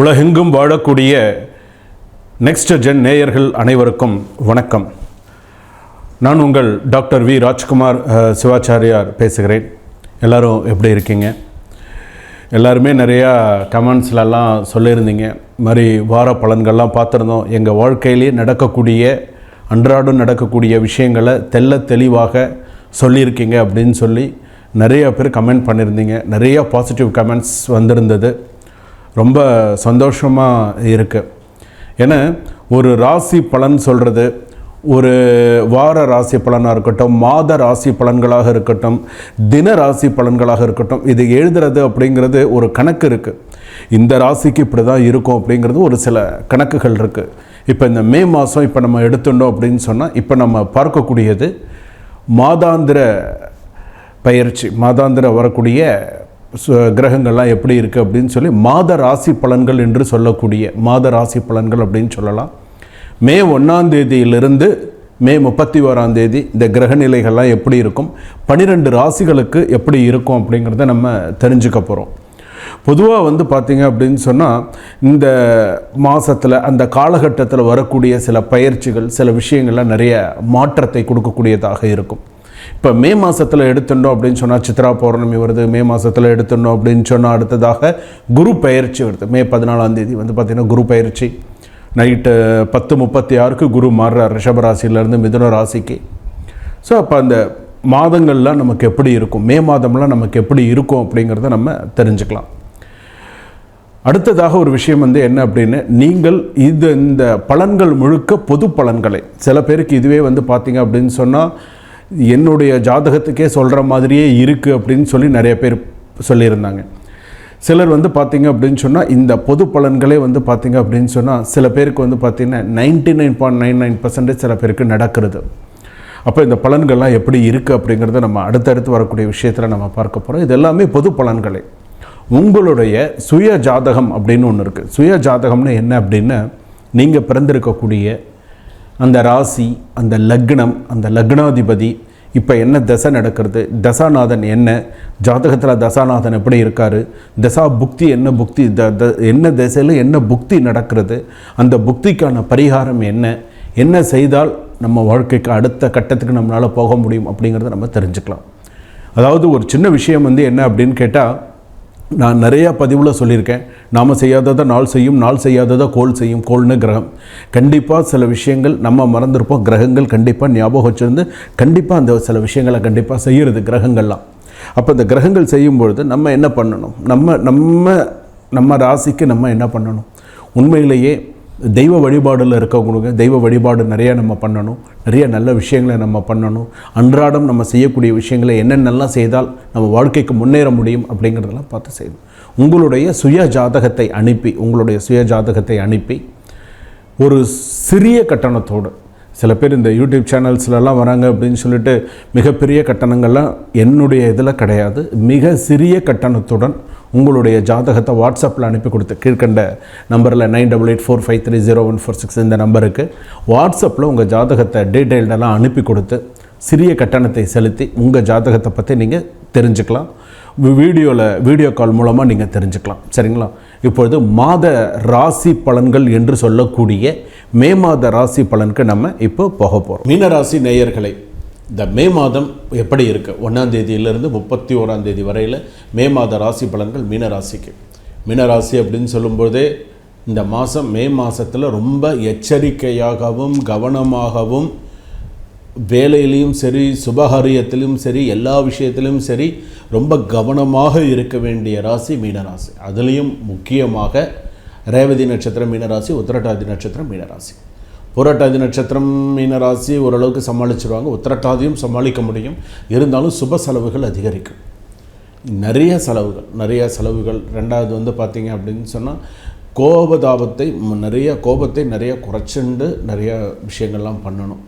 உலகெங்கும் வாழக்கூடிய next gen நேயர்கள் அனைவருக்கும் வணக்கம். நான் உங்கள் டாக்டர் வி ராஜ்குமார் சிவாச்சாரியார் பேசுகிறேன். எல்லாரும் எப்படி இருக்கீங்க? எல்லாருமே நிறையா கமெண்ட்ஸ்லலாம் சொல்லியிருந்தீங்க. மாதிரி வார பலன்கள்லாம் பார்த்துருந்தோம். எங்கள் வாழ்க்கையிலே நடக்கக்கூடிய அன்றாடம் நடக்கக்கூடிய விஷயங்களை தெள்ள தெளிவாக சொல்லியிருக்கீங்க அப்படின்னு சொல்லி நிறைய பேர் கமெண்ட் பண்ணியிருந்தீங்க. நிறையா பாசிட்டிவ் கமெண்ட்ஸ் வந்திருந்தது. ரொம்ப சந்தோஷமாக இருக்குது ஏன்னா ஒரு ராசி பலன் சொல்கிறது ஒரு வார ராசி பலனாக இருக்கட்டும் மாத ராசி பலன்களாக இருக்கட்டும் தின ராசி பலன்களாக இருக்கட்டும் இது எழுதுறது அப்படிங்கிறது ஒரு கணக்கு இருக்குது இந்த ராசிக்கு இப்படி தான் இருக்கும் அப்படிங்கிறது ஒரு சில கணக்குகள் இருக்குது இப்போ இந்த மே மாதம் இப்போ நம்ம எடுத்துட்டோம் அப்படின்னு சொன்னால் இப்போ நம்ம பார்க்கக்கூடியது மாதாந்திர பயிற்சி மாதாந்திர வரக்கூடிய கிரகங்கள்லாம் எப்படி இருக்குது அப்படின்னு சொல்லி மாத ராசி பலன்கள் என்று சொல்லக்கூடிய மாத ராசி பலன்கள் அப்படின்னு சொல்லலாம். மே ஒன்றாம் தேதியிலிருந்து மே முப்பத்தி ஓராம் தேதி இந்த கிரக நிலைகள்லாம் எப்படி இருக்கும் பன்னிரெண்டு ராசிகளுக்கு எப்படி இருக்கும் அப்படிங்கிறத நம்ம தெரிஞ்சுக்க போகிறோம் பொதுவாக வந்து பார்த்திங்க அப்படின்னு சொன்னால் இந்த மாதத்தில் அந்த காலகட்டத்தில் வரக்கூடிய சில பயிற்சிகள் சில விஷயங்கள்லாம் நிறைய மாற்றத்தை கொடுக்கக்கூடியதாக இருக்கும். இப்போ மே மாதத்தில் எடுத்துட்டோம் அப்படின்னு சொன்னால் சித்ரா பௌர்ணமி வருது. மே மாதத்தில் எடுத்துட்டோம் அப்படின்னு சொன்னால் அடுத்ததாக குரு பயிற்சி வருது. மே பதினாலாம் தேதி வந்து பார்த்திங்கன்னா குரு பயிற்சி நைட்டு பத்து முப்பத்தி ஆறுக்கு குரு மாறுறார் ரிஷப ராசியிலேருந்து மிதுன ராசிக்கு. ஸோ அப்போ அந்த மாதங்கள்லாம் நமக்கு எப்படி இருக்கும்? மே மாதம்லாம் நமக்கு எப்படி இருக்கும் அப்படிங்கிறத நம்ம தெரிஞ்சுக்கலாம். அடுத்ததாக ஒரு விஷயம் வந்து என்ன அப்படின்னு நீங்கள் இது இந்த பலன்கள் முழுக்க பொது பலன்களை. சில பேருக்கு இதுவே வந்து பார்த்தீங்க அப்படின்னு சொன்னால் என்னுடைய ஜாதகத்துக்கே சொல்கிற மாதிரியே இருக்குது அப்படின்னு சொல்லி நிறைய பேர் சொல்லியிருந்தாங்க. சிலர் வந்து பார்த்திங்க அப்படின்னு சொன்னால் இந்த பொது பலன்களே வந்து பார்த்திங்க அப்படின்னு சொன்னால் சில பேருக்கு வந்து பார்த்தீங்கன்னா ninety nine point nine nine percentage சில பேருக்கு நடக்கிறது. அப்போ இந்த பலன்கள்லாம் எப்படி இருக்குது அப்படிங்கிறத நம்ம அடுத்தடுத்து வரக்கூடிய விஷயத்தில் நம்ம பார்க்க போகிறோம் இது எல்லாமே பொது பலன்களே. உங்களுடைய சுய ஜாதகம் அப்படின்னு ஒன்று இருக்குது சுய ஜாதகம்னு என்ன அப்படின்னா நீங்கள் பிறந்திருக்கக்கூடிய அந்த ராசி அந்த லக்னம் அந்த லக்னாதிபதி இப்போ என்ன தசை நடக்கிறது? தசாநாதன் என்ன? ஜாதகத்தில் தசாநாதன் எப்படி இருக்கார்? தசா புக்தி என்ன புக்தி த த என்ன திசையில் என்ன புக்தி நடக்கிறது? அந்த புக்திக்கான பரிகாரம் என்ன? என்ன செய்தால் நம்ம வாழ்க்கைக்கு அடுத்த கட்டத்துக்கு நம்மளால் போக முடியும் அப்படிங்கிறத நம்ம தெரிஞ்சுக்கலாம். அதாவது ஒரு சின்ன விஷயம் வந்து என்ன அப்படின்னு கேட்டால் நான் நிறையா பதிவில் சொல்லியிருக்கேன். நாம் செய்யாததை நாள் செய்யும் நாள் செய்யாததை கோல் செய்யும் கோல்னு கிரகம். கண்டிப்பாக சில விஷயங்கள் நம்ம மறந்துருப்போம். கிரகங்கள் கண்டிப்பாக ஞாபகம் வச்சிருந்து கண்டிப்பாக அந்த சில விஷயங்களை கண்டிப்பாக செய்கிறது கிரகங்கள்லாம். அப்போ இந்த கிரகங்கள் செய்யும்பொழுது நம்ம என்ன பண்ணணும்? நம்ம நம்ம நம்ம ராசிக்கு நம்ம என்ன பண்ணணும்? உண்மையிலேயே தெய்வ வழிபாடில் இருக்கவங்களுக்கு தெய்வ வழிபாடு நிறைய நம்ம பண்ணணும். நிறைய நல்ல விஷயங்களை நம்ம பண்ணணும். அன்றாடம் நம்ம செய்யக்கூடிய விஷயங்களை என்னென்னலாம் செய்தால் நம்ம வாழ்க்கைக்கு முன்னேற முடியும் அப்படிங்கிறதெல்லாம் பார்த்து செய்யணும். உங்களுடைய சுய ஜாதகத்தை அனுப்பி உங்களுடைய சுய ஜாதகத்தை அனுப்பி ஒரு சிறிய கட்டணத்தோடு சில பேர் இந்த யூடியூப் சேனல்ஸ்லலாம் வராங்க அப்படின்னு சொல்லிட்டு மிகப்பெரிய கட்டணங்கள்லாம் என்னுடைய இதில் கிடையாது. மிக சிறிய கட்டணத்துடன் உங்களுடைய ஜாதகத்தை வாட்ஸ்அப்பில் அனுப்பி கொடுத்து கீழ்கண்ட நம்பரில் nine double eight four five three zero one four six இந்த நம்பருக்கு வாட்ஸ்அப்பில் உங்கள் ஜாதகத்தை டீட்டெயில்டெல்லாம் அனுப்பி கொடுத்து சிறிய கட்டணத்தை செலுத்தி உங்கள் ஜாதகத்தை பற்றி நீங்கள் தெரிஞ்சுக்கலாம். வீடியோவில் வீடியோ கால் மூலமாக நீங்கள் தெரிஞ்சுக்கலாம். சரிங்களா? இப்பொழுது மாத ராசி பலன்கள் என்று சொல்லக்கூடிய மே மாத ராசி பலனுக்கு நம்ம இப்போ போக போகிறோம் மீன ராசி நேயர்களை இந்த மே மாதம் எப்படி இருக்குது ஒன்றாந்தேதியிலேருந்து முப்பத்தி ஓராம் தேதி வரையில் மே மாத ராசி பலன்கள் மீனராசிக்கு மீனராசி அப்படின்னு சொல்லும்போதே இந்த மாதம் மே மாதத்தில் ரொம்ப எச்சரிக்கையாகவும் கவனமாகவும் வேலையிலையும் சரி சுபகாரியத்திலும் சரி எல்லா விஷயத்திலும் சரி ரொம்ப கவனமாக இருக்க வேண்டிய ராசி மீனராசி அதுலேயும் முக்கியமாக ரேவதி நட்சத்திரம் மீனராசி உத்திரட்டாதி நட்சத்திரம் மீனராசி புரட்டாதி நட்சத்திரம் மீனராசி ஓரளவுக்கு சமாளிச்சிருவாங்க. உத்திரட்டாதியும் சமாளிக்க முடியும். இருந்தாலும் சுப செலவுகள் அதிகரிக்கும். நிறைய செலவுகள் நிறைய செலவுகள். ரெண்டாவது வந்து பார்த்தீங்க அப்படின்னு சொன்னால் கோபதாபத்தை நிறைய கோபத்தை நிறைய குறைச்சுண்டு நிறைய விஷயங்கள்லாம் பண்ணணும்.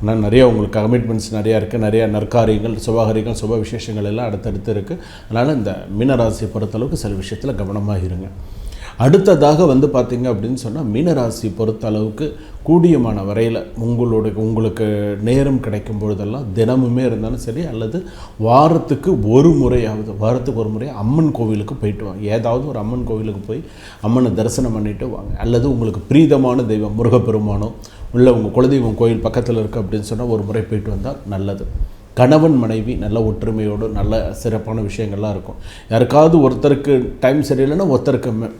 ஆனால் நிறைய உங்களுக்கு கமிட்மெண்ட்ஸ் நிறையா இருக்குது நிறைய நற்காரியங்கள் சுபகாரியங்கள் சுப விசேஷங்கள் எல்லாம் அடுத்தடுத்து இருக்குது அதனால் இந்த மீனராசியை பொறுத்தளவுக்கு சில விஷயத்தில் கவனமாக இருங்க. அடுத்ததாக வந்து பார்த்தீங்க அப்படின்னு சொன்னால் மீனராசி பொறுத்த அளவுக்கு கூடியமான வரையில் உங்களோட உங்களுக்கு நேரம் கிடைக்கும் பொழுதெல்லாம் தினமுமே இருந்தாலும் சரி அல்லது வாரத்துக்கு ஒரு முறையாவது வாரத்துக்கு ஒரு முறை அம்மன் கோவிலுக்கு போயிட்டு வாங்க. ஏதாவது ஒரு அம்மன் கோவிலுக்கு போய் அம்மனை தரிசனம் பண்ணிட்டு வாங்க. அல்லது உங்களுக்கு பிரீதமான தெய்வம் முருகப்பெருமானோ இல்லை உங்கள் குலதெய்வம் கோயில் பக்கத்தில் இருக்குது அப்படின்னு சொன்னால் ஒரு முறை போயிட்டு வந்தால் நல்லது. கணவன் மனைவி நல்ல ஒற்றுமையோடு நல்ல சிறப்பான விஷயங்கள்லாம் இருக்கும். யாருக்காவது ஒருத்தருக்கு டைம் சரியில்லைன்னா ஒருத்தருக்கு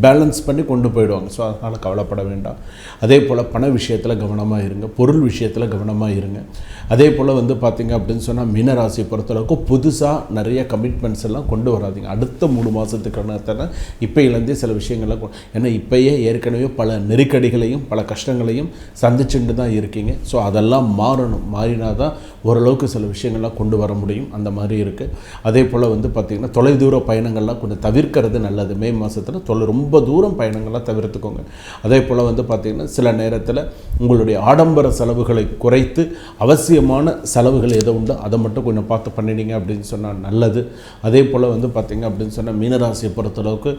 பேலன்ஸ் பண்ணி கொண்டு போயிடுவாங்க. ஸோ அதனால் கவலைப்பட வேண்டாம். அதே போல் பண விஷயத்தில் கவனமாக இருங்க. பொருள் விஷயத்தில் கவனமாக இருங்க. அதே போல் வந்து பார்த்திங்க அப்படின்னு சொன்னால் மீனராசி பொறுத்தளவுக்கு புதுசாக நிறைய கமிட்மெண்ட்ஸ் எல்லாம் கொண்டு வராதிங்க. அடுத்த மூணு மாதத்துக்கான இப்போயிலேருந்தே சில விஷயங்கள்லாம் கொ- ஏன்னா இப்போயே ஏற்கனவே பல நெருக்கடிகளையும் பல கஷ்டங்களையும் சந்திச்சுட்டு தான் இருக்கீங்க. ஸோ அதெல்லாம் மாறணும். மாறினா தான் ஓரளவுக்கு சில விஷயங்கள்லாம் கொண்டு வர முடியும். அந்த மாதிரி இருக்குது அதே போல் வந்து பார்த்திங்கன்னா தொலைதூர பயணங்கள்லாம் கொஞ்சம் தவிர்க்கிறது நல்லது. மே மாதத்தில் தொலை ரொம்ப தூரம் பயணங்கள்லாம் தவிர்த்துக்கோங்க. அதே போல் வந்து பார்த்திங்கன்னா சில நேரத்தில் உங்களுடைய ஆடம்பர செலவுகளை குறைத்து அவசியமான செலவுகள் எது உண்டோ அதை மட்டும் கொஞ்சம் பார்த்து பண்ணினீங்க அப்படின்னு சொன்னால் நல்லது. அதே போல் வந்து பார்த்திங்க அப்படின்னு சொன்னால் மீனராசியை பொறுத்தளவுக்கு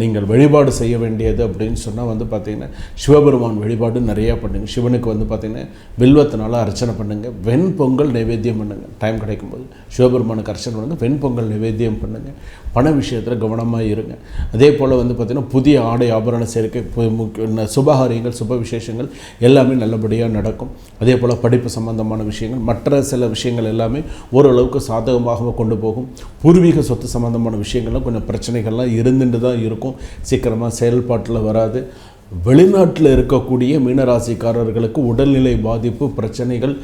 நீங்கள் வழிபாடு செய்ய வேண்டியது அப்படின்னு சொன்னால் வந்து பார்த்திங்கன்னா சிவபெருமான் வழிபாடு நிறையா பண்ணுங்கள் சிவனுக்கு வந்து பார்த்திங்கன்னா வில்வத்தினால அர்ச்சனை பண்ணுங்க. வெண்பொங்கல் நைவேத்தியம் பண்ணுங்க. டைம் கிடைக்கும்போது சிவபெருமானுக்கு அர்ச்சனை பண்ணுங்கள் வெண்பொங்கல் நைவேத்தியம் பண்ணுங்கள் பண விஷயத்தில் கவனமாக இருங்க. அதே போல் வந்து பார்த்திங்கன்னா புதிய ஆடை ஆபரண சேர்க்கை முக்கிய- சுபகாரியங்கள் சுப விசேஷங்கள் எல்லாமே நல்லபடியாக நடக்கும். அதே போல் படிப்பு சம்பந்தமான விஷயங்கள் மற்ற சில விஷயங்கள் எல்லாமே ஓரளவுக்கு சாதகமாக கொண்டு போகும். பூர்வீக சொத்து சம்பந்தமான விஷயங்கள்லாம் கொஞ்சம் பிரச்சனைகள்லாம் இருந்துட்டு தான் இருக்கும். சீக்கிரமாக செயல்பாட்டில் வராது. வெளிநாட்டில் இருக்கக்கூடிய மீனராசிக்காரர்களுக்கு உடல்நிலை பாதிப்பு பிரச்சனைகள்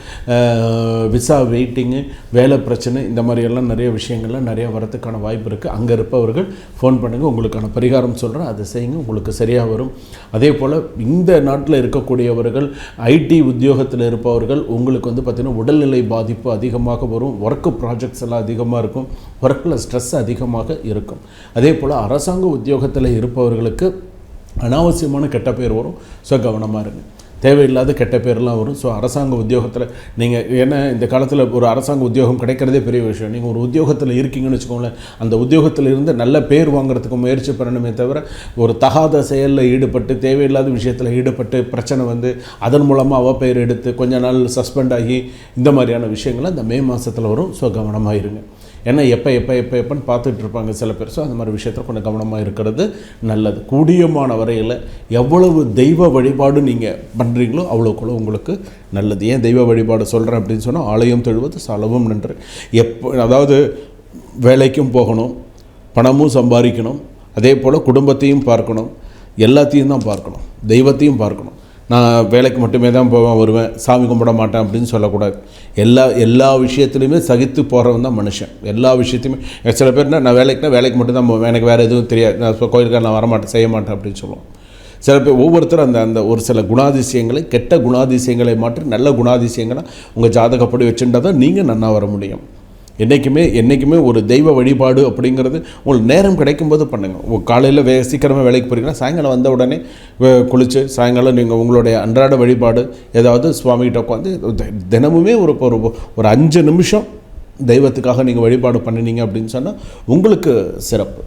விசா வெயிட்டிங்கு வேலை பிரச்சனை இந்த மாதிரியெல்லாம் நிறைய விஷயங்கள்லாம் நிறைய வரத்துக்கான வாய்ப்பு இருக்குது அங்கே இருப்பவர்கள் ஃபோன் பண்ணுங்கள் உங்களுக்கான பரிகாரம் சொல்கிறேன் அதை செய்யுங்க உங்களுக்கு சரியாக வரும். அதே போல் இந்த நாட்டில் இருக்கக்கூடியவர்கள் ஐடி உத்தியோகத்தில் இருப்பவர்கள் உங்களுக்கு வந்து பார்த்திங்கன்னா உடல்நிலை பாதிப்பு அதிகமாக வரும் ஒர்க்கு ப்ராஜெக்ட்ஸ் எல்லாம் அதிகமாக இருக்கும் ஒர்க்கில் ஸ்ட்ரெஸ் அதிகமாக இருக்கும். அதே போல் அரசாங்க உத்தியோகத்தில் இருப்பவர்களுக்கு அனாவசியமான கெட்ட பேர் வரும். ஸோ கவனமாக இருங்க. தேவையில்லாத கெட்ட பேர்லாம் வரும். ஸோ அரசாங்க உத்தியோகத்தில் நீங்கள் ஏன்னா இந்த காலத்தில் ஒரு அரசாங்க உத்தியோகம் கிடைக்கிறதே பெரிய விஷயம். நீங்கள் ஒரு உத்தியோகத்தில் இருக்கீங்கன்னு வச்சுக்கோங்களேன் அந்த உத்தியோகத்தில் இருந்து நல்ல பேர் வாங்குறதுக்கு முயற்சி பண்ணணுமே தவிர ஒரு தகாத செயலில் ஈடுபட்டு தேவையில்லாத விஷயத்தில் ஈடுபட்டு பிரச்சனை வந்து அதன் மூலமாக அவ பெயர் எடுத்து கொஞ்ச நாள் சஸ்பெண்ட் ஆகி இந்த மாதிரியான விஷயங்கள் அந்த மே மாதத்தில் வரும். ஸோ கவனமாக இருங்க. ஏன்னா எப்போ எப்போ எப்போ எப்போன்னு பார்த்துட்டு இருப்பாங்க சில பேர். ஸோ அந்த மாதிரி விஷயத்தில் கொஞ்சம் கவனமாக இருக்கிறது நல்லது. கூடியமான வரையில் எவ்வளவு தெய்வ வழிபாடு நீங்கள் பண்ணுறீங்களோ அவ்வளோக்குள்ள உங்களுக்கு நல்லது. ஏன் தெய்வ வழிபாடு சொல்கிறேன் அப்படின்னு சொன்னால் ஆலயம் தெழுவது செலவும் நன்று. எப்போ அதாவது வேலைக்கும் போகணும் பணமும் சம்பாதிக்கணும் அதே போல் குடும்பத்தையும் பார்க்கணும் எல்லாத்தையும் தான் பார்க்கணும் தெய்வத்தையும் பார்க்கணும். நான் வேலைக்கு மட்டுமே தான் போவேன் வருவேன் சாமி கும்பிட மாட்டேன் அப்படின்னு சொல்லக்கூடாது. எல்லா எல்லா விஷயத்துலையுமே சகித்து போகிறவன் தான் மனுஷன். எல்லா விஷயத்தையுமே சில பேர்னா நான் வேலைக்குனா வேலைக்கு மட்டும் தான் போவேன் எனக்கு வேறு எதுவும் தெரியாது. நான் இப்போ கோயிலுக்கு நான் வரமாட்டேன் செய்ய மாட்டேன் அப்படின்னு சொல்லுவோம். சில பேர் ஒவ்வொருத்தரும் அந்த அந்த ஒரு சில குணாதிசயங்களை கெட்ட குணாதிசயங்களை மாற்றி நல்ல குணாதிசயங்களை உங்கள் ஜாதகப்படி வச்சுட்டா தான் நீங்கள் நன்னா வர முடியும். என்றைக்குமே என்றைக்குமே ஒரு தெய்வ வழிபாடு அப்படிங்கிறது உங்களுக்கு நேரம் கிடைக்கும்போது பண்ணுங்கள் காலையில் வே சீக்கிரமாக வேலைக்கு போகிறீங்கன்னா சாயங்காலம் வந்த உடனே குளித்து சாயங்காலம் நீங்கள் உங்களுடைய அன்றாட வழிபாடு ஏதாவது சுவாமிகிட்ட உட்காந்து தி- தினமுமே ஒரு ஒரு ஒரு அஞ்சு நிமிஷம் தெய்வத்துக்காக நீங்கள் வழிபாடு பண்ணினீங்க அப்படின்னு சொன்னால் உங்களுக்கு சிறப்பு.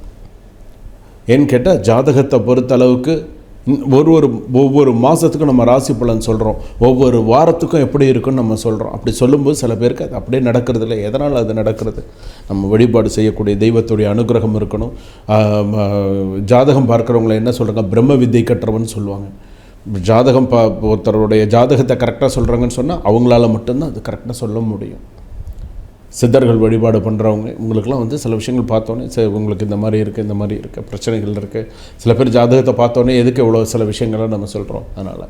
ஏன்னு கேட்டால் ஜாதகத்தை பொறுத்த அளவுக்கு ஒரு ஒரு ஒவ்வொரு மாதத்துக்கும் நம்ம ராசி பலன் சொல்கிறோம் ஒவ்வொரு வாரத்துக்கும் எப்படி இருக்குன்னு நம்ம சொல்கிறோம் அப்படி சொல்லும்போது சில பேருக்கு அது அப்படியே நடக்கிறது இல்லை. எதனால் அது நடக்கிறது? நம்ம வழிபாடு செய்யக்கூடிய தெய்வத்துடைய அனுகிரகம் இருக்கணும். ஜாதகம் பார்க்குறவங்கள என்ன சொல்கிறாங்க பிரம்ம வித்தை கற்றவன் சொல்லுவாங்க. ஜாதகம் பா ஒருத்தருடைய ஜாதகத்தை கரெக்டாக சொல்கிறாங்கன்னு சொன்னால் அவங்களால மட்டும்தான் அது கரெக்டாக சொல்ல முடியும். சித்தர்கள் வழிபாடு பண்ணுறவங்க உங்களுக்குலாம் வந்து சில விஷயங்கள் பார்த்தோன்னே சரி உங்களுக்கு இந்த மாதிரி இருக்குது இந்த மாதிரி இருக்குது பிரச்சனைகள் இருக்குது சில பேர் ஜாதகத்தை பார்த்தோன்னே எதுக்கு இவ்வளோ சில விஷயங்களை நம்ம சொல்கிறோம் அதனால்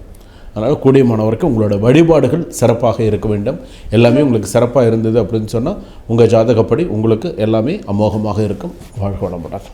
அதனால் கூடிய மாணவருக்கு உங்களோட வழிபாடுகள் சிறப்பாக இருக்க வேண்டும். எல்லாமே உங்களுக்கு சிறப்பாக இருந்தது அப்படின்னு சொன்னால் உங்கள் ஜாதகப்படி உங்களுக்கு எல்லாமே அமோகமாக இருக்கும். வாழ்க வளமுடன்.